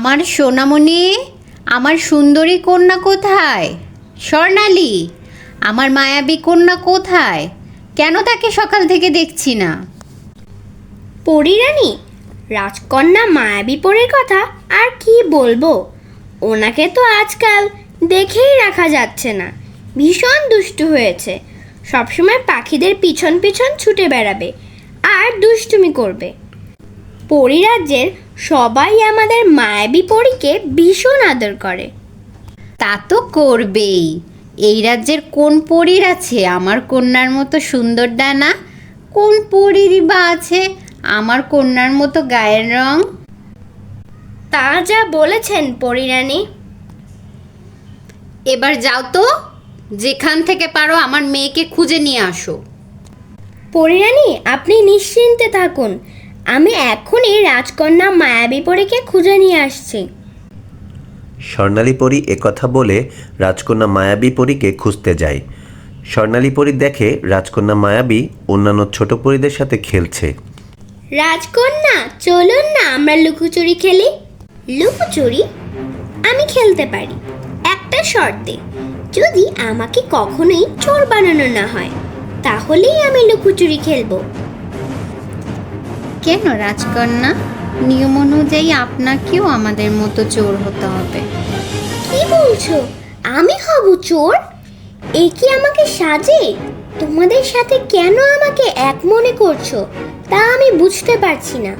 আমার সোনামণি, আমার সুন্দরী কন্যা কোথায়? স্বর্ণালী, আমার মায়াবী কন্যা কোথায়? কেন তাকে সকাল থেকে দেখছি না? পরিরানী, রাজকন্যা মায়াবী পরের কথা আর কি বলব? ওনাকে তো আজকাল দেখেই রাখা যাচ্ছে না। ভীষণ দুষ্টু হয়েছে। সবসময় পাখিদের পিছন পিছন ছুটে বেড়াবে। আর দুষ্টুমি করবে। পরিরাজ্যের সবাই আমাদের মায়াবী পরীকে ভীষণ আদর করে। তা তো করবেই। এই রাজ্যের কোন পরীর আছে? আমার কন্যার মতো সুন্দর ডানা? কোন পরীরই বা আছে? আমার কন্যার মতো গায়ের রং? তা যা বলেছেন পরিরানী। এবার যাও তো, যেখান থেকে পারো আমার মেয়েকে খুঁজে নিয়ে আসো। পরিরানী, আপনি নিশ্চিন্তে থাকুন। আমি এখনই রাজকন্যা মায়াবী পরীকে খুঁজে নিয়ে আসছি। স্বর্ণালী পরী একথা বলে রাজকন্যা মায়াবী পরীকে খুঁজতে যায়। স্বর্ণালী পরী দেখে রাজকন্যা মায়াবী অন্যান্য ছোট পরীদের সাথে খেলছে। রাজকন্যা চলুন না আমরা লুকোচুরি খেলি। লুকোচুরি? আমি খেলতে পারি। একটা শর্তে যদি আমাকে কখনোই চোর বানানো না হয় তাহলেই আমি লুকোচুরি খেলব। কেন রাজকন্যা? নিয়ম অনুযায়ী আপনাকেও আমাদের মতো চোর হতে হবে। কি বলছো? আমি হব চোর? এ কি আমাকে সাজে? তোমাদের সাথে কেন আমাকে এক মনে করছ? তা আমি বুঝতে পারছি না।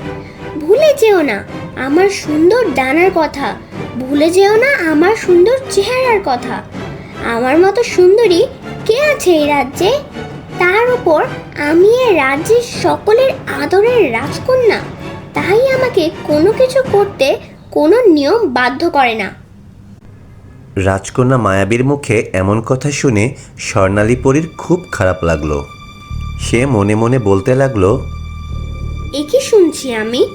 ভুলে যেও না, আমার সুন্দর ডানার কথা। ভুলে যেও না, আমার সুন্দর চেহারার কথা। আমার মতো সুন্দরী কে আছে এই রাজ্যে? তার উপর আমি এই রাজ্যের সকলের আদরের রাজকন্যা। তাই আমাকে কোনো কিছু করতে কোনো নিয়ম বাধ্য করে না। রাজকন্যা মায়াবীর মুখে এমন কথা শুনে স্বর্ণালী পরীর খুব খারাপ লাগল। সে মনে মনে বলতে লাগল এ কি শুনছি আমি?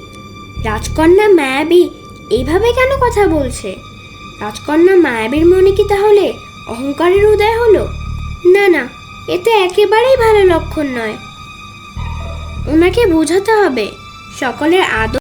রাজকন্যা মায়াবী এইভাবে কেন কথা বলছে? রাজকন্যা মায়াবীর মনে কি তাহলে অহংকারের উদয় হলো? না না এতে একেবারেই ভালো লক্ষণ নয়। ওনাকে বোঝাতে হবে সকলের আদর